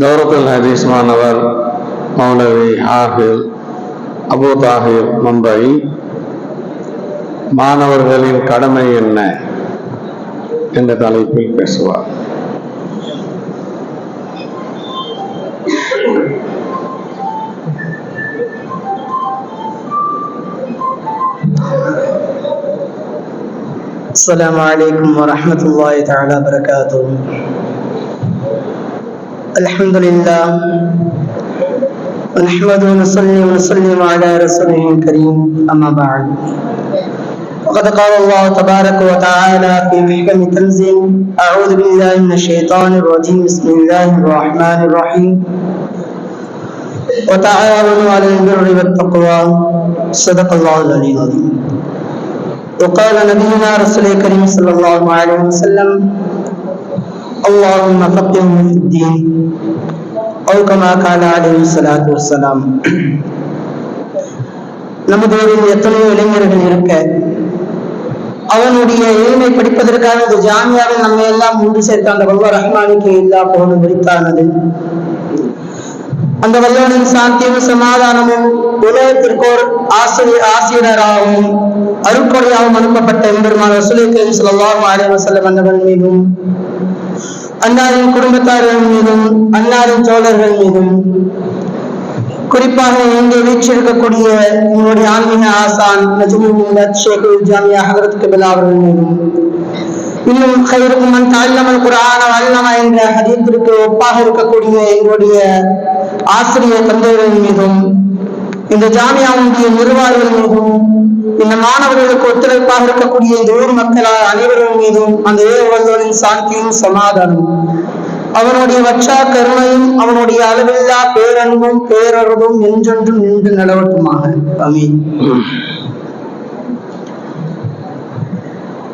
தௌரத்துல் ஹதீஸ் மாணவர் மௌலவி ஹாஃபில் அபு தாஹிர் மும்பை மாணவர்களின் கடமை என்ன என்ற தலைப்பில் பேசுவார் السلام عليكم ورحمة الله تعالى وبركاته الحمد لله ونحمد ونصلي ونسلم على رسوله الكريم. أما بعد. وقد قال الله تبارك وتعالى في محكم تنزيل أعوذ بالله من الشيطان الرجيم. بسم الله الرحمن الرحيم. وتعاونوا على البر والتقوى. صدق الله العلي العظيم. وقال نبينا رسول الكريم صلى الله عليه وسلم اللهم فقهه في الدين أو كما قال عليه الصلاة والسلام நமது ஊரில் எத்தனையோ இளைஞர்கள் இருக்க அவனுடைய ஏழ்மை படிப்பதற்காக இந்த ஜாமியாவில் நம்ம எல்லாம் ஒன்று சேர்த்த அந்த வல்ல ரஹ்மானுக்கு எல்லா போனும் விரித்தானது அந்த வல்லவனின் சாந்தியும் சமாதானமும் உலகத்திற்கோர் ஆசிரியர் ஆசிரியராகவும் அருட்கொடையாகவும் அனுப்பப்பட்ட எம்பெருமான் ரசூலை கரீம் ஸல்லல்லாஹு அலைஹி வஸல்லம் அன்னவர்கள் மீதும் அன்னாரின் குடும்பத்தார்கள் மீதும் அன்னாரின் தோழர்கள் மீதும். குறிப்பாக இங்கே வீற்றிருக்கக்கூடிய என்னுடைய ஆன்மீக ஆசான் நஜ்முல் ஷேக் ஜாமியா ஹதரத் கபிலா அவர்கள் மீதும். இன்னும் கைருக்கும் மன் தாழ்நமல் குரான வல்லமா என்ற ஹதீத்திற்கு ஒப்பாக இருக்கக்கூடிய எங்களுடைய ஆசிரியர் தந்தைகள் மீதும் இந்த ஜாமியாவுடைய நிர்வாகிகள் மீதும் இந்த மாணவர்களுக்கு ஒத்துழைப்பாக இருக்கக்கூடிய இந்த ஊர் மக்களால் அனைவர்கள் மீதும் அந்த ஏவல்களின் சாந்தியும் சமாதானம். அவனுடைய வச்சா கருணையும் அவனுடைய அளவில்லா பேரன்பும் பேரறதும் என்றென்றும் நின்று நிலவட்டுமாக. அமீன்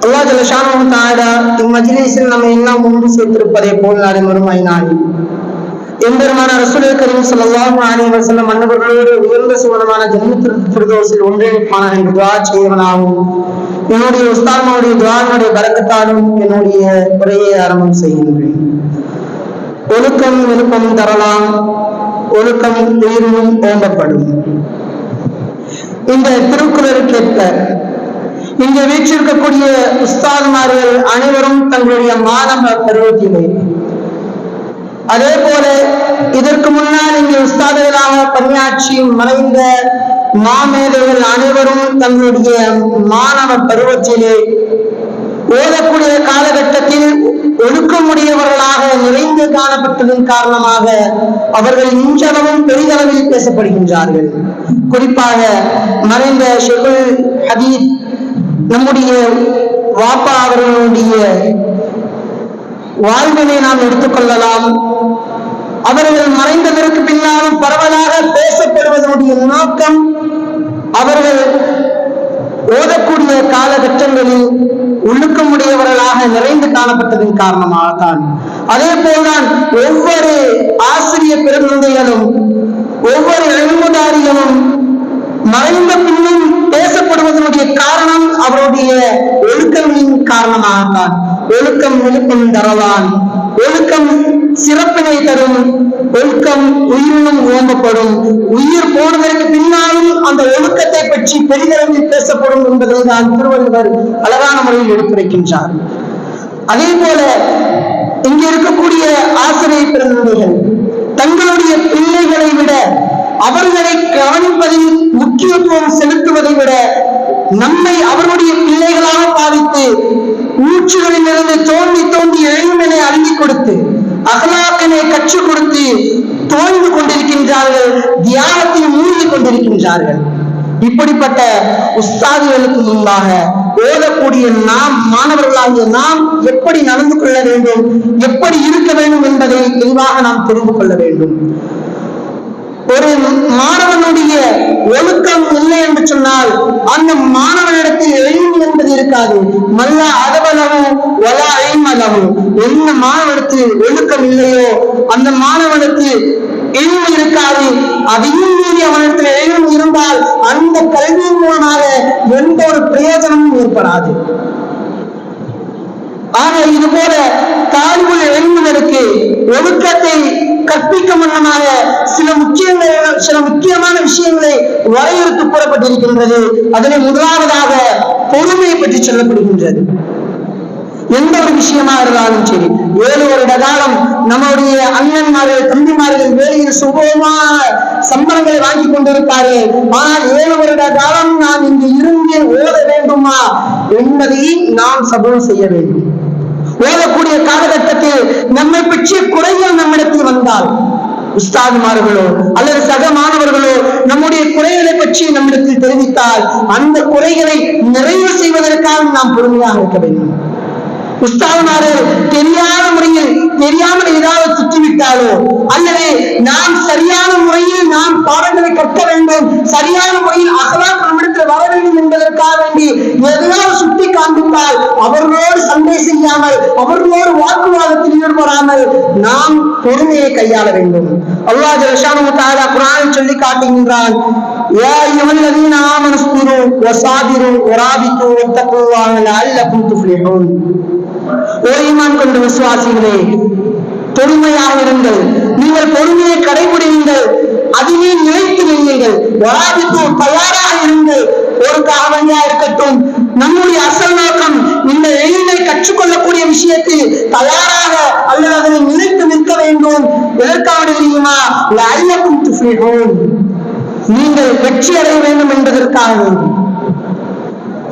அல்லாஹ் ஜலஷானு தாடா இம்மஜ்லிஸில் நம்ம எல்லாம் ஒன்று சேர்த்திருப்பதை போல் நாளை மறுமை எம்பெருமான ரசூலை கரீம் ஸல்லல்லாஹு அலைஹி வஸல்லம் மன்னவர்களோடு உயர்ந்த சுவனமான ஜன்னத்துல் ஃபிர்தௌஸில் ஒன்றிணைப்பான என்று துஆ செய்வனாகவும் என்னுடைய உஸ்தாத்மாவுடைய துஆனுடைய பரக்கத்தாலும் என்னுடைய உரையை ஆரம்பம் செய்கின்றேன். ஒழுக்கம் விருப்பம் தரலாம் ஒழுக்கம் உயிரினும் ஓம்பப்படும். இந்த திருக்குறளுக்கேற்ப இங்கே வீற்றிருக்கக்கூடிய உஸ்தாதுமார்கள் அனைவரும் தங்களுடைய மாணவ பருவத்திலே அதே போல இதற்கு முன்னால் இங்கே உஸ்தாதுகளாக பணியாற்றி மறைந்த மாமேதைகள் அனைவரும் தங்களுடைய மாணவ பருவத்திலே ஓதக்கூடிய காலகட்டத்தில் ஒழுக்கமுடையவர்களாக நிறைந்து காணப்பட்டதன் காரணமாக அவர்கள் இன்றளவும் பெரிதளவில் பேசப்படுகின்றார்கள். குறிப்பாக மறைந்த ஷெகுல் ஹபீப் நம்முடைய வாப்பா அவர்களுடைய வாழ்வினை நாம் எடுத்துக்கொள்ளலாம். அவர்கள் மறைந்ததற்கு பின்னாலும் பரவலாக பேசப்படுவதனுடைய நோக்கம் அவர்கள் ஓதக்கூடிய காலகட்டங்களில் ஒழுக்கமுடையவர்களாக நிறைந்து காணப்பட்டதன் காரணமாகத்தான். அதே போல்தான் ஒவ்வொரு ஆசிரிய பெருந்தந்தைகளும் ஒவ்வொரு எழுமுதாரிகளும் மறைந்த பின்னும் பேசப்படுவதனுடைய காரணம் அவருடைய ஒழுக்கங்களின் காரணமாகத்தான். ஒழுக்கம் விழுப்பம் தரவான். ஒழுக்கம் சிறப்பினை தரும். ஒழுக்கம் உயிரினும் ஓம்பப்படும். உயிர் போனதற்கு பின்னாலும் அந்த ஒழுக்கத்தை பற்றி பெரிதளவில் பேசப்படும் என்பதை தான் திருவள்ளுவர் அழகான முறையில் எடுத்துரைக்கின்றார். அதே போல இங்கே இருக்கக்கூடிய ஆசிரியர் பிறந்தவர்கள் தங்களுடைய பிள்ளைகளை விட அவர்களை கவனிப்பதில் முக்கியத்துவம் செலுத்துவதை விட நம்மை அவருடைய பிள்ளைகளாக பாதித்து ஊற்றுகளிலிருந்து தோண்டி தோண்டி எழுமனை அள்ளி கொடுத்து அகலாக்கனை கற்றுக் கொடுத்து தோய்ந்து கொண்டிருக்கின்றார்கள் தியானத்தில் மூழ்கி கொண்டிருக்கின்றார்கள். இப்படிப்பட்ட உஸ்தாதிகளுக்கு முன்பாக ஓதக்கூடிய நாம் மாணவர்களாகிய நாம் எப்படி நடந்து கொள்ள வேண்டும் எப்படி இருக்க வேண்டும் என்பதை தெளிவாக நாம் தெரிந்து கொள்ள வேண்டும். ஒரு மாணவனுடைய ஒழுக்கம் இல்லை என்று சொன்னால் அந்த மாணவனிடத்தில் எழுந்து என்பது இருக்காது. மல்ல அளவளவும் வல அழிமலவும் என்ன மாணவனுக்கு ஒழுக்கம் இல்லையோ அந்த மாணவனுக்கு எழுந்து இருக்காது அதையும் மீறி அவனிடத்தில் எழுந்து இருந்தால் அந்த கல்வியின் மூலமாக எந்த ஒரு பிரயோஜனமும் ஏற்படாது. ஆக இது போல தாழ்வு எழுந்துவதற்கு ஒழுக்கத்தை கற்பிக்க சில முக்கியங்கள் சில முக்கியமான விஷயங்களை வரையறுத்து கூறப்பட்டிருக்கின்றது. அதனை முதலாவதாக பொறுமையை பற்றி சொல்லப்படுகின்றது. எந்த ஒரு விஷயமா இருந்தாலும் சரி ஏழு வருட காலம் நம்முடைய அண்ணன்மார்கள் தம்பிமார்கள் வேலையில் சுகமான சம்பளங்களை வாங்கி கொண்டிருப்பாரு. ஆனால் ஏழு வருட காலம் நாம் இங்கு இருந்து ஓத வேண்டுமா? என்பதை நாம் சபலம் செய்ய வேண்டும். ஓதக்கூடிய காலகட்டத்தில் நம்மை பற்றிய குறைகள் நம்மிடத்தில் வந்தால் உஸ்தாதுமார்களோ அல்லது சக மாணவர்களோ நம்முடைய குறைகளை பற்றி நம்மிடத்தில் தெரிவித்தால் அந்த குறைகளை நிறைவு செய்வதற்காக நாம் பொறுமையாக இருக்க வேண்டும். உஸ்தாதுமாரு தெரியாத முறையில் தெரியாமல் ஏதாவது திட்டிவிட்டாலோ அல்லது நாம் சரியான முறையில் நாம் பாடங்களை கற்க வேண்டும் சரியான முறையில் அகலாக் நம்மிடத்தில் வர வேண்டும் என்பதற்காக வேண்டி எதையாவது சுட்டி காண்பித்தால் அவர்களோடு சண்டை செய்யாமல் அவர்களோடு வாக்குவாதத்தில் ஈடுபடாமல் நாம் பொறுமையை கையாள வேண்டும் அல்லாஹ் ஜலஷானு தாலா குரானில் சொல்லி காட்டுகின்றான் يا أيها الذين آمنوا اصبروا وصابروا ورابطوا واتقوا الله لعلكم تفلحون ஓய்மான் கொண்டு கொண்ட விசுவாசிகளே பொறுமையாக இருங்கள். நீங்கள் பொறுமையை கடைபிடியுங்கள். அதிலே நிலைத்து நில்லுங்கள். வராதித்து தயாராக இருங்கள். ஒரு காவலியா இருக்கட்டும். நம்முடைய அசல் நோக்கம் இந்த எளிமை கற்றுக்கொள்ளக்கூடிய விஷயத்தில் தயாராக அல்லது அதனை நிலைத்து நிற்க வேண்டும். எதற்காக தெரியுமா? லஅல்லக்கும் துஃப்லிஹூன். நீங்கள் வெற்றி அடைய வேண்டும் என்பதற்காக. வேண்டும்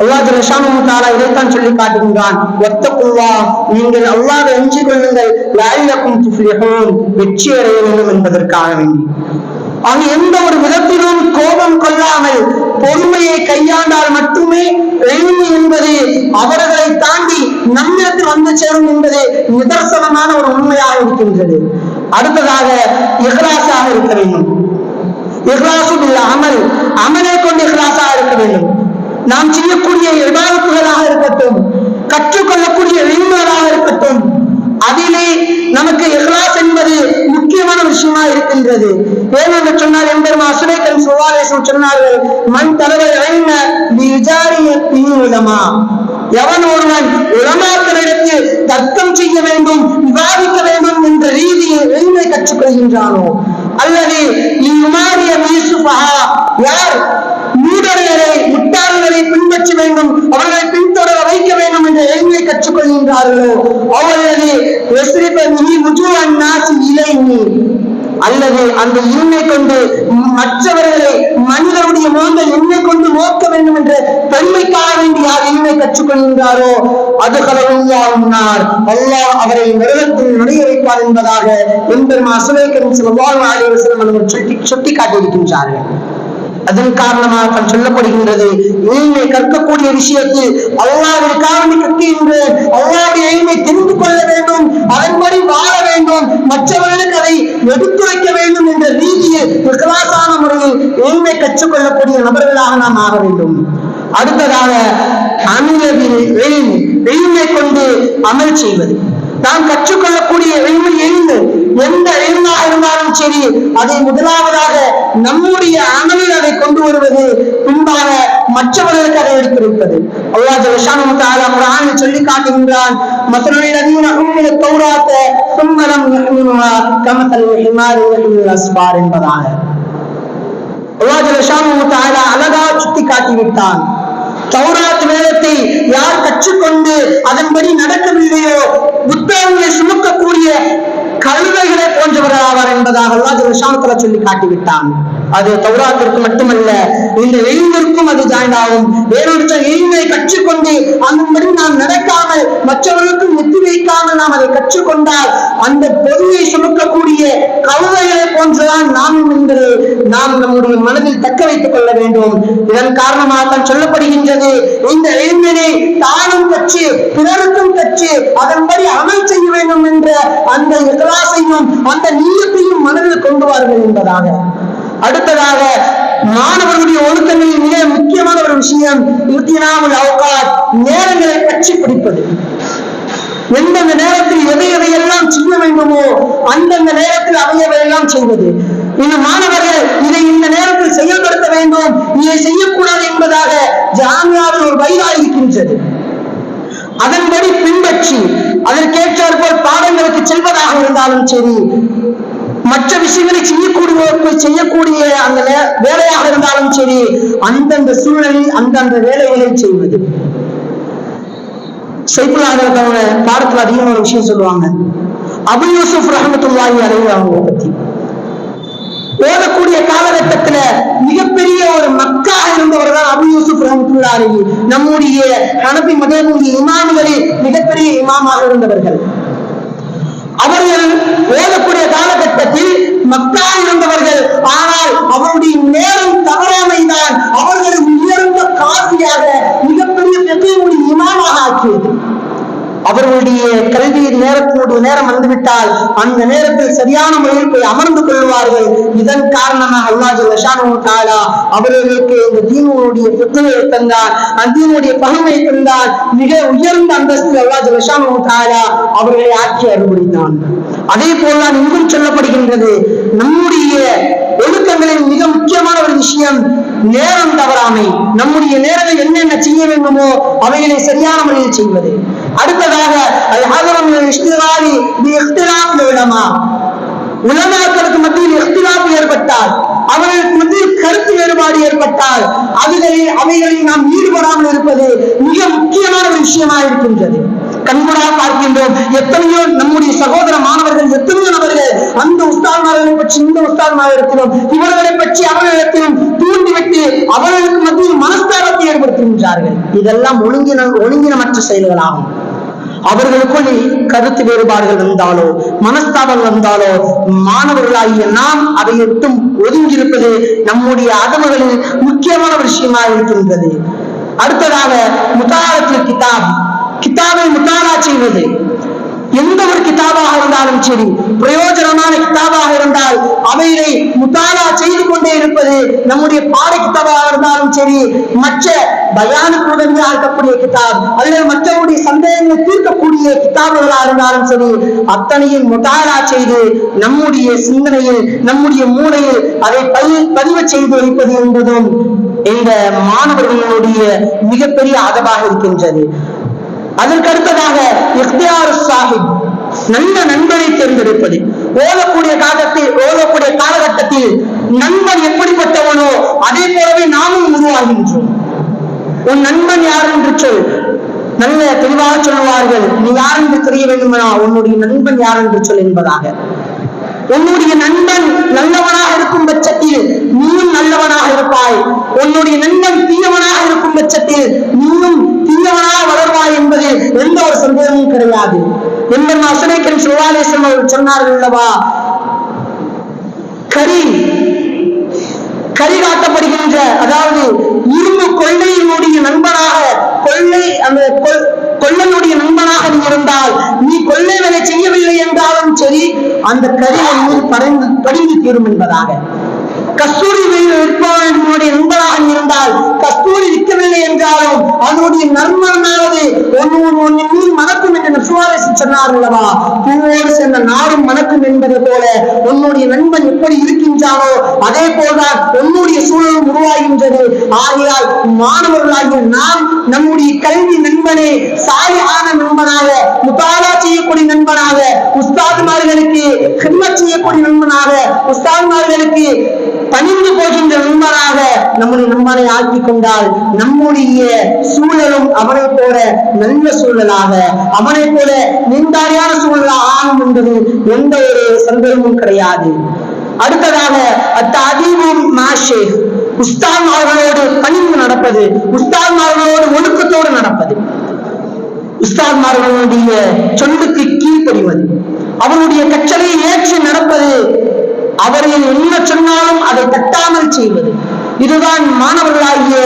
அல்லாஹ் ஜலஷானு தாலா இதைத்தான் சொல்லி காட்டுகின்றான். ஒத்தக்குள்ளா நீங்கள் அல்லாஹ் அஞ்சு கொள்ளுங்கள். லாயிலக்கும் துஃப்லிஹூன். வெற்றி அடைய வேண்டும் என்பதற்காக வேண்டி. ஆக எந்த ஒரு விதத்திலும் கோபம் கொள்ளாமல் பொறுமையை கையாண்டால் மட்டுமே எளிமை என்பது அவர்களை தாண்டி நம்மிடத்தில் வந்து சேரும் என்பது நிதர்சனமான ஒரு உண்மையாக இருக்கின்றது. அடுத்ததாக இஹ்லாசாக இருக்க வேண்டும். இஹ்லாசு அமல் அமலை கொண்டு இஹ்லாசாக இருக்க வேண்டும். நாம் செய்யக்கூடிய இபாதத்துகளாக இருக்கட்டும் கற்றுக்கொள்ளக்கூடிய எளிமைகளாக இருக்கட்டும் அதிலே நமக்கு இஹ்லாஸ் என்பது முக்கியமான விஷயமா இருக்கின்றது. ஏனென்று சொன்னால் எம்பெருமா சுரேக்கன் சுவாரேசம் சொன்னார்கள் மண் தலைவர் இறைந்த உலமா. எவன் ஒருவன் உலமாக்களிடத்தில் தர்க்கம் செய்ய வேண்டும் விவாதிக்க வேண்டும் என்ற ரீதியில் எளிமை கற்றுக்கொள்கின்றானோ? அல்லது மீசுபஹா யார் வேண்டும். அவர்களை பின்தொடர வைக்க வேண்டும் என்ற எளிமையை கற்றுக்கொள்கின்றார்களோ அவர்களது அல்லது அந்த இருமை கொண்டு மற்றவர்களை மனிதனுடைய முகங்கள் எண்ணை கொண்டு நோக்க வேண்டும் என்ற தன்மைக்காக வேண்டி யார் இனிமை கற்றுக்கொள்கின்றாரோ அது கலவுள்ளார் அல்லாஹ் அவரை நரகத்தில் நுழைய வைப்பார் என்பதாக என்பெருமா அசுலேக்கரும் சில வாழ்வு ஆடிவசனம் சுட்டி சுட்டி காட்டியிருக்கின்றார்கள் அதன் காரணமாக சொல்லப்படுகின்றது. எளிமை கற்கக்கூடிய விஷயத்தில் அல்லாவிற்காக கற்கின்றேன் அல்லாவுடைய எளிமை தெரிந்து கொள்ள வேண்டும் அதன்படி வாழ வேண்டும் மற்றவர்களுக்கு அதை எடுத்துரைக்க வேண்டும் என்ற ரீதியில் விகலாசான முறையில் எளிமை கற்றுக்கொள்ளக்கூடிய நபர்களாக நாம் ஆக வேண்டும். அடுத்ததாக அமிலவில் எளிமை எளிமை கொண்டு அமல் செய்வது. நாம் கற்றுக்கொள்ளக்கூடிய எளிமை எழுந்து எந்த எளிமாக இருந்தாலும் சரி அதை முதலாவதாக நம்முடைய அமலில் அதை கொண்டு வருவது பின்பாக மற்றவர்களுக்கு அதை எடுத்துரைப்பது. அல்லாஹ் ஜலஷானு தஆலா குர்ஆனில் சொல்லி காட்டுகின்றான் மத்தலுடைய நதியின் அஹ்மில தௌராத்த சும்மலம் யஹ்மிலுஹா கமதல் யஹ்மில் அஸ்பார் என்பதாக. அல்லாஹ் ஜலஷானு தஆலா அழகா சுட்டி காட்டி விட்டான் தௌராத் வேதத்தை யார் கற்றுக்கொண்டு அதன்படி நடக்கவில்லையோ புத்தகங்களை சுமக்கக்கூடிய கழுதைகளை போன்றவர்கள் ஆவார் என்பதாக அல்லாஹ் விஷாமத்துல சொல்லி காட்டிவிட்டான். அது தௌராத்திற்கு மட்டுமல்ல இந்த எளிமிற்கும் அது ஜாயின் ஆகும். வேறொருத்த எளிமையை கற்றுக்கொண்டு அதன்படி நாம் நடக்காமல் மற்றவர்களுக்கும் நெத்தி வைக்காமல் நாம் அதை கற்றுக்கொண்டால் அந்த பொருளை சுமக்கக்கூடிய கழுதைகளை போன்றுதான் நாம் என்று நாம் நம்முடைய மனதில் தக்க வைத்துக் கொள்ள வேண்டும். இதன் காரணமாக தான் சொல்லப்படுகின்றது இந்த எளிமையை தானும் கற்று பிறருக்கும் கற்று அதன்படி அமல் செய்ய வேண்டும் என்ற அந்த இகலாசையும் அந்த நீயத்தையும் மனதில் கொண்டு வார்கள் என்பதாக. அடுத்ததாக மாணவர்களுடைய ஒழுக்கங்களில் மிக முக்கியமான ஒரு விஷயம் இத்தினாமுல் அவுகாத் நேரங்களை கட்சி பிடிப்பது. எந்தெந்த நேரத்தில் எதை எதையெல்லாம் செய்ய வேண்டுமோ அந்தந்த நேரத்தில் அவையவையெல்லாம் செய்வது. இந்த மாணவர்கள் இதை இந்த நேரத்தில் செயல்படுத்த வேண்டும் இதை செய்யக்கூடாது என்பதாக ஜாமியாவில் ஒரு வயதாக இருக்கின்றது. அதன்படி பின்பற்றி அதற்கேற்றாற் போல் பாடங்களுக்கு செல்வதாக இருந்தாலும் சரி மற்ற விஷயங்களை செய்யக்கூடிய செய்யக்கூடிய அந்த வே- வேலையாக இருந்தாலும் சரி அந்தந்த சூழலில் அந்தந்த வேலைகளை செய்வது. சைஃபுல்லாஹ் பாடத்துல அதிகமான விஷயம் சொல்லுவாங்க. அபு யூசுப் ரஹமத்துல்லாஹி அலைவாங்க அவங்க பத்தி ஓதக்கூடிய காலகட்டத்துல மிகப்பெரிய ஒரு மக்கா இருந்தவர் தான் அபு யூசுப் ரஹமத்துல்லாரி நம்முடைய ஹனபி மதேபுடைய இமாம்களில் மிகப்பெரிய இமாமாக இருந்தவர்கள். அவர்கள் ஓதக்கூடிய காலகட்டத்தில் மக்கா இருந்தவர்கள். ஆனால் அவருடைய நேரம் தவறாமைதான் அவர்களை உயர்ந்த காசியாக மிகப்பெரிய பெரிய இமாமாக ஆக்கியது. அவர்களுடைய கல்வி நேரத்தோடு நேரம் வந்துவிட்டால் அந்த நேரத்தில் சரியான முறையில் போய் அமர்ந்து கொள்வார்கள். இதன் காரணமாக அல்லாஜி லஷானு தாலா அவர்களுக்கு இந்த தீனுடைய புத்துணை தந்தார். அந்த தீனுடைய பகமை தந்தார். மிக உயர்ந்த அந்தஸ்தில் அல்லாஜி லஷானு தாலா அவர்களை ஆட்சி அருள்புரிந்தான். அதே போல்தான் இங்கும் சொல்லப்படுகின்றது. நம்முடைய ஒழுக்கங்களின் மிக முக்கியமான ஒரு விஷயம் நேரம் தவறாமை. நம்முடைய நேரங்கள் என்னென்ன செய்ய வேண்டுமோ அவைகளை சரியான முறையில் செய்வது. அடுத்ததாக அது ஹதரம் உலமாக்களுக்கு மத்தியில் இஹ்திலாப் ஏற்பட்டால் அவர்களுக்கு மத்தியில் கருத்து வேறுபாடு ஏற்பட்டால் அதுகளில் அவைகளில் நாம் ஈடுபடாமல் இருப்பது மிக முக்கியமான ஒரு விஷயமாக இருக்கின்றது. கண்கூடாக பார்க்கின்றோம். எத்தனையோ நம்முடைய சகோதர மாணவர்கள் எத்தனையோ நபர்கள் அந்த உஸ்தான்மார்களை பற்றி இந்த உஸ்தான்மாரிடத்திலும் இவர்களை பற்றி அவர்களிடத்திலும் தூண்டிவிட்டு அவர்களுக்கு மத்தியில் மனஸ்தாபத்தை ஏற்படுத்துகின்றார்கள். இதெல்லாம் ஒழுங்கின ஒழுங்கினமற்ற செயல்களாகும். அவர்களுக்குள் கருத்து வேறுபாடுகள் வந்தாலோ மனஸ்தாபம் வந்தாலோ மாணவர்களாகிய நாம் அதை விட்டும் ஒதுங்கியிருப்பது நம்முடைய அதவுகளில் முக்கியமான விஷயமாக இருக்கின்றது. அடுத்ததாக முத்தாரத்தில் கிதாப். செய்வது எந்த ஒரு கிதாபாக இருந்தாலும் சரி பிரயோஜனமான கிதாபாக இருந்தால் அவைகளை முத்தாரா செய்து கொண்டே இருப்பது நம்முடைய பாட கிதாபாக இருந்தாலும் சரி மற்ற பயானுக்கு உதவியாக இருக்கக்கூடிய கிதாப் அதில் மற்றவருடைய சந்தேகங்களை தீர்க்கக்கூடிய கிதாபுகளாக இருந்தாலும் சரி அத்தனையும் முத்தாரா செய்து நம்முடைய சிந்தனையில் நம்முடைய மூளையில் அதை பதி பதிவு செய்து வைப்பது என்பதும் இந்த மாணவர்களுடைய மிகப்பெரிய அதவாக இருக்கின்றது. அதற்கு அடுத்ததாக இஃப்தியார் சாஹிப் நல்ல நண்பனை தேர்ந்தெடுப்பது. ஓதக்கூடிய காலத்தில் ஓதக்கூடிய காலகட்டத்தில் நண்பன் எப்படிப்பட்டவனோ அதே போலவே நாமும் உருவாகின்றோம். உன் நண்பன் யார் என்று சொல். நல்ல தெளிவாக சொல்லுவார்கள். நீ யார் என்று தெரிய வேண்டுமெனா உன்னுடைய நண்பன் யார் என்று சொல் என்பதாக. உன்னுடைய நண்பன் நல்லவனாக இருக்கும் பட்சத்தில் நீயும் நல்லவனாக இருப்பாய். உன்னுடைய நண்பன் தீயவனாக இருக்கும் பட்சத்தில் நீயும் தீயவனாக வளர்வாய் என்பது எந்த ஒரு சந்தேகமும் கிடையாது. என்பது அசுனைக்கன் சுவாலேசன் அவர்கள் சொன்னார்கள் அல்லவா? கரி கரி காட்டப்படுகின்ற அதாவது இரும்பு கொள்ளையினுடைய நண்பனாக கொள்ளை அந்த கொள்ளையுடைய நண்பனாக நீ இருந்தால் நீ கொள்ளை என்றாலும் சரி அந்த கரி உன் மீது படைந்து படிந்து தீரும் என்பதாக. கஸ்தூரி விற்பவனுடைய நண்பராக இருந்தால் கஸ்தூரி விற்கவில்லை என்றாலும் அதனுடைய நண்பனானது ஒன்னு ஒன்னு மணக்கும் என்று சுவாரசி சொன்னார் அல்லவா? பூவோடு சேர்ந்த நாடும் மணக்கும் என்பது போல உன்னுடைய நண்பன் எப்படி இருக்கின்றானோ அதே போல்தான் உன்னுடைய சூழலும் உருவாகின்றது. ஆகையால் மாணவர்களாகிய நாம் நம்முடைய கல்வி நண்பனை சாலியான நண்பனாக முத்தாலா செய்யக்கூடிய நண்பனாக உஸ்தாதுமார்களுக்கு ஹிம்மத் செய்யக்கூடிய நண்பனாக உஸ்தாதுமார்களுக்கு பணிந்து போகின்ற நண்பராக நம்முடைய நண்பனை ஆக்கிக் கொண்டால் நம்முடைய சூழலும் அவனை போல நல்ல சூழலாக அவனை போல நிந்தாரியான சூழலாக ஆகும் என்பது எந்த ஒரு சந்தேகமும் கிடையாது. அடுத்ததாக அத்தீபும் மாஷே உஸ்தான்மார்களோடு பணிந்து நடப்பது உஸ்தான்மார்களோடு ஒழுக்கத்தோடு நடப்பது. உஸ்தாத்மார்களுடைய சொல்லுக்கு கீழ்ப்படிவது. அவருடைய கற்றலை ஏற்று நடப்பது. அவர்கள் என்ன சொன்னாலும் அதை தட்டாமல் செய்வது. இதுதான் மாணவர்களாகிய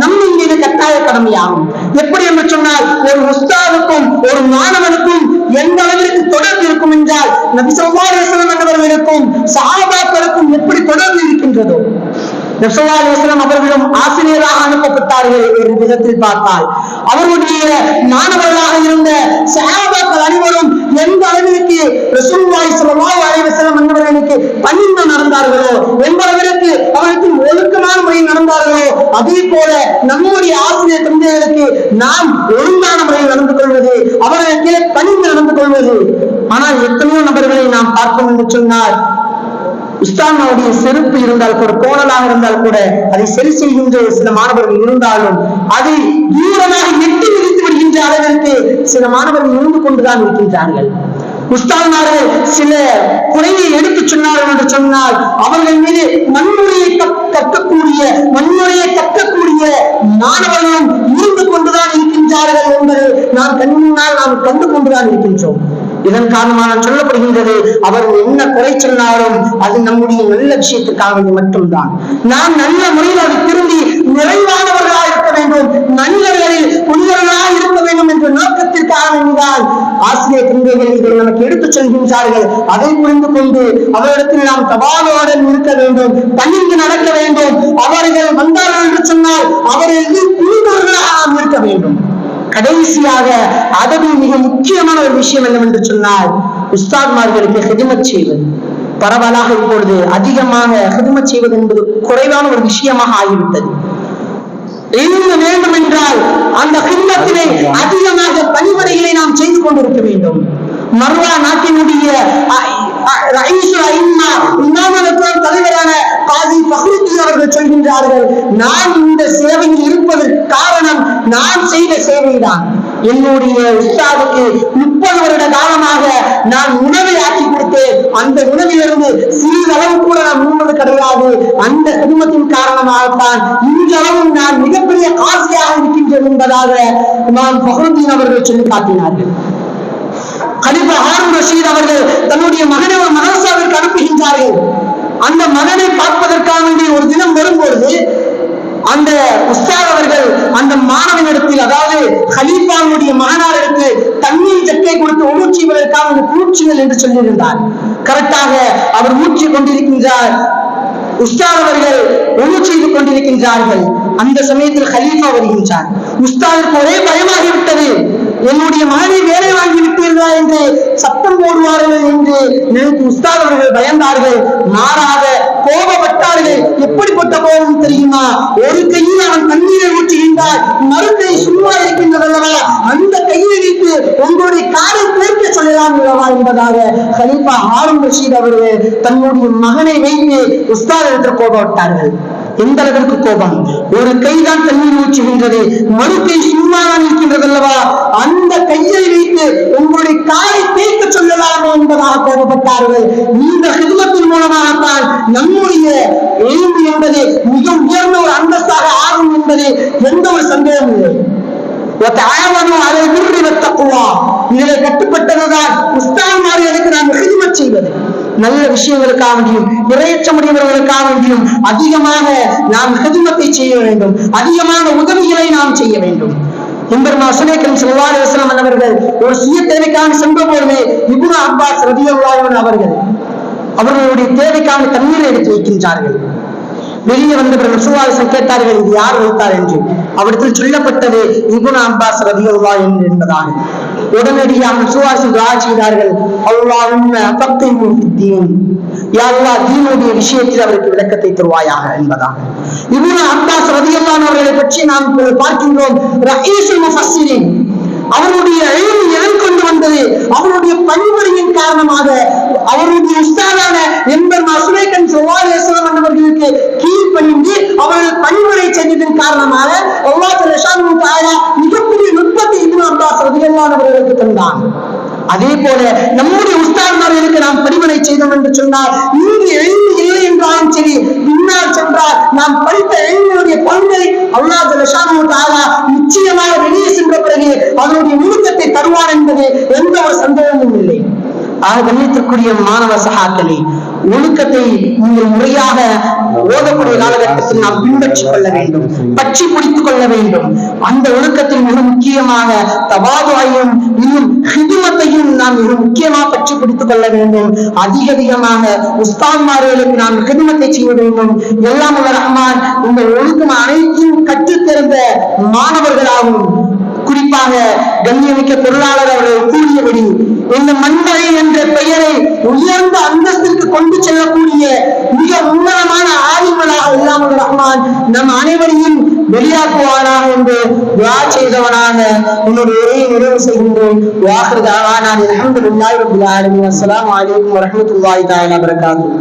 நம் மீது கட்டாய கடமையாகும். எப்படி என்று சொன்னால் ஒரு உஸ்தாதுக்கும் ஒரு மாணவனுக்கும் எந்த அளவிற்கு தொடர்பு இருக்கும் என்றால் நபி ஸல்லல்லாஹு அலைஹி என்பவர்களுக்கும் சாபாக்களுக்கும் எப்படி தொடர்பு இருக்கின்றதோ நபிசல்லா அவர்களும் ஆசிரியராக அனுப்பப்பட்டார்கள் ஒரு விதத்தில் பார்த்தால். அவர்களுடைய மாணவர்களாக இருந்த சஹாபாக்கள் அனைவரும் எந்த அளவிற்கு ரசூல்லாய் ஸல்லல்லாஹு அலைஹி என்பவர்களுக்கு பணிந்து நடந்தார்களோ எந்த அளவிற்கு அவர்களுக்கு ஒழுக்கமான முறையில் நடந்தார்களோ அதே போல நம்முடைய ஆசிரியர் தந்தைகளுக்கு நாம் ஒழுங்கான முறையில் நடந்து கொள்வது அவர்களுக்கு பணிந்து நடந்து கொள்வது. ஆனால் எத்தனையோ நபர்களை நாம் பார்ப்போம் என்று சொன்னால் உஸ்தானுடைய செருப்பு இருந்தால் கூட கோணலாக இருந்தால் கூட அதை சரி செய்கின்ற சில மாணவர்கள் இருந்தாலும் அதை தூரமாக எட்டி மிதித்து விடுகின்ற அளவிற்கு சில மாணவர்கள் இருந்து கொண்டுதான் இருக்கின்றார்கள். உஸ்தான்மார்கள் சில குறையை எடுத்து சொன்னார்கள் என்று சொன்னால் அவர்கள் மீது வன்முறையை கற்கக்கூடிய வன்முறையை கற்கக்கூடிய மாணவர்களும் இருந்து கொண்டுதான் இருக்கின்றார்கள் என்பதை நாம் கண் முன்னால் நாம் கண்டு கொண்டுதான் இருக்கின்றோம். இதன் காரணமாக சொல்லப்படுகின்றது அவர்கள் என்ன குறை சொன்னாலும் அது நம்முடைய நல்ல விஷயத்துக்காக மட்டும்தான். நாம் நல்ல முறையில் அதை திரும்பி நிறைவானவர்களாக இருக்க வேண்டும். மனிதர்களில் புனிதர்களாக இருக்க வேண்டும் என்ற நோக்கத்திற்காக வேண்டிதான் ஆசிரியர் குருவைகள் இதை நமக்கு எடுத்துச் செல்கின்றார்கள். அதை புரிந்து கொண்டு அவரிடத்தில் நாம் தபாலோடன் இருக்க வேண்டும். பணிந்து நடக்க வேண்டும். அவர்கள் வந்தார்கள் என்று சொன்னால் அவர்கள் புனிதர்களாக நாம் இருக்க வேண்டும். கடைசியாக அதவில் மிக முக்கியமான ஒரு விஷயம் என்னவென்று சொன்னால் உஸ்தாத்மார்களுக்கு ஹிதமத் செய்வது. பரவலாக இப்பொழுது அதிகமாக ஹிதமத் செய்வது என்பது குறைவான ஒரு விஷயமாக ஆகிவிட்டது. வேண்டும் என்றால் அந்த ஹிம்மத்திலே அதிகமாக பணிமுறைகளை நாம் செய்து கொண்டிருக்க வேண்டும். மர்வா நாட்டினுடைய தலைவரான காதி ஃபஹ்ருத்தீன் அவர்கள் சொல்கின்றார்கள் நான் இந்த இருப்பதற்கு காரணம் நான் செய்த சேவைதான். என்னுடைய உஸ்தாதுக்கு முப்பது வருட காலமாக நான் உணவை ஆக்கி கொடுத்தேன். அந்த உணவிலிருந்து சிறிதளவு கூட நான் உண்பது கிடையாது. அந்த குடும்பத்தின் காரணமாகத்தான் இன்றளவும் நான் மிகப்பெரிய ஆசையாக இருக்கின்றேன் என்பதாக நான் ஃபஹ்ருத்தீன் அவர்கள் சொல்லி காட்டினார்கள். கலிபா ஹாரூன் ரஷீத் அவர்கள் தன்னுடைய மகனை ஒரு மதரசாவிற்கு அனுப்புகின்றார்கள். அந்த மகனை பார்ப்பதற்காக ஒரு தினம் வரும்பொழுது அந்த உஸ்தாத் அவர்கள் அந்த மாணவனிடத்தில் அதாவது ஹலீஃபாவுடைய மகனாருக்கு தண்ணீர் ஜக்கை கொடுத்து உணர்ச்சி செய்வதற்காக பூச்சிகள் என்று சொல்லியிருந்தார். கரெக்டாக அவர் ஊற்றி கொண்டிருக்கின்றார். உஸ்தாத் அவர்கள் ஒழு செய்து கொண்டிருக்கின்றார்கள். அந்த சமயத்தில் ஹலீஃபா வருகின்றார். உஸ்தாதுக்கு ஒரே பயமாகிவிட்டது. என்னுடைய மகனை வேலை வாங்கி விட்டீர்களா என்று சத்தம் போடுவார்கள் என்று நினைத்து உஸ்தாத் அவர்கள் பயந்தார்கள். மாறாக கோபப்பட்டார்கள். எப்படிப்பட்ட கோபம் தெரியுமா? ஒரு கையில் அவன் தண்ணீரை ஊற்றுகின்றார் மறு கை சும்மா இருக்கின்றதல்லவா? அந்த கையை வைத்து உங்களுடைய காலை பேர்க்க சொல்லலாம் அல்லவா என்பதாக ஹலீஃபா ஹாரூன் ரஷீத் அவர்கள் தன்னுடைய மகனை வைத்து உஸ்தாத் என்று கோபப்பட்டார்கள். எந்த அளவிற்கு கோபம்? ஒரு கைதான் தண்ணீர் ஊற்றுகின்றது மறு கை சும்மாதான் இருக்கின்றது அல்லவா அந்த கையை வைத்து உங்களுடைய காலை தேய்க்க சொல்லலாமோ என்பதாக கோபப்பட்டார்கள். இந்த ஹிதமத்தின் மூலமாகத்தான் நம்முடைய எழுந்து என்பது மிக உயர்ந்த ஒரு அந்தஸ்தாக ஆகும் என்பது எந்த ஒரு சந்தேகம் இல்லை. இதில் கட்டுப்பட்டதுதான் உஸ்தான் மாறியதற்கு நாம் ஹிதமத் செய்வது. நல்ல விஷயங்களுக்காக வேண்டியும் இறையற்றமுடையவர்களுக்காக வேண்டியும் அதிகமாக நாம் ஹெதுமத்தை செய்ய வேண்டும். அதிகமான உதவிகளை நாம் செய்ய வேண்டும். எம்பெருமா சுலேக்கன் செல்வாரி வசனம் அவர்கள் ஒரு சுய தேவைக்கான சென்ற பொழுது இபுன அப்பாஸ் ரதியுல்லாஹன் அவர்கள் அவர்களுடைய தேவைக்கான தண்ணீரை எடுத்து வைக்கின்றார்கள். வெளியே வந்த பிறகு சுவாசம் கேட்டார்கள் இது யார் வைத்தார்? என்று. அவரிடத்தில் சொல்லப்பட்டது இபுன அப்பாஸ் ரதியுல்லா என்று என்பதாக உடனடியாக சுவாசி துவா செய்தார்கள். உண்மை ஃபக்ஹிஹு ஃபித்தீன். யா தீனுடைய விஷயத்தில் அவருக்கு விளக்கத்தை தருவாயாக என்பதாக. இப்னு அப்பாஸ் ரதியல்லான் அவர்களை பற்றி நாம் பார்க்கின்றோம். ரயீசுல் அவருடைய எழுதி எதன் கொண்டு வந்தது? அவருடைய பணிமுறையின் காரணமாக அவருடைய உஸ்தாதான என்பர் சுரேகன் சுவாலேஸ்வரம் என்பவர்களுக்கு கீழ்ப்பணிந்து அவர்கள் பணிமுறை செய்ததன் காரணமாக அல்லாஹ் ரஷானு தாயா ரதியல்லானவர்களுக்கு தந்தான். அதே போல நம்முடைய உஸ்தான்மார்களுக்கு நாம் பணிமனை செய்தோம் என்று சொன்னால் இங்கு எழுந்து இல்லை என்றாலும் சரி பின்னால் சென்றால் நாம் படித்த எழுந்தினுடைய பங்கை அல்லாஹ் ஜலஷானு தாலா நிச்சயமாக வெளியே சென்ற பிறகு அவனுடைய நுணுக்கத்தை தருவார் என்பது எந்த ஒரு சந்தேகமும் இல்லை. ஆக கண்ணியத்திற்குரிய மாணவ சகாக்களே ஒழுக்கத்தை நீங்கள் முறையாக ஓதக்கூடிய காலகட்டத்தில் நாம் பின்பற்றிக் கொள்ள வேண்டும் பற்றி பிடித்துக் கொள்ள வேண்டும். அந்த ஒழுக்கத்தில் மிக முக்கியமாக தபாதுவையும் இன்னும் ஹிதுமத்தையும் நாம் மிக முக்கியமாக பற்றி பிடித்துக் கொள்ள வேண்டும். அதிக அதிகமாக உஸ்தான்மார்களுக்கு நாம் ஹிதுமத்தை செய்ய வேண்டும். எல்லாம் உள்ள ரஹ்மான் உங்கள் ஒழுக்கம் அனைத்தையும் கற்றுத் தெரிந்த மாணவர்களாகவும் குறிப்பாக கண்ணியமிக்க பொருளாளர் அவர்கள் கூறியபடி இந்த மண்மலை என்ற பெயரை உயர்ந்த அந்தஸ்திற்கு கொண்டு செல்லக்கூடிய மிக உன்னதமான ஆளுங்களாக இல்லாமல் ரஹ்மான் நம் அனைவரையும் வெளியாக்குவானாக என்று துவா செய்தவனாக உன்னுடைய உரையை நிறைவு செய்கின்றேன் வாஹிர் தாவானா அல்ஹம்துலில்லாஹி ரப்பில் ஆலமீன். அஸ்ஸலாமு அலைக்கும் வரஹ்மத்துல்லாஹி தஆலா வபரகாத்துஹு.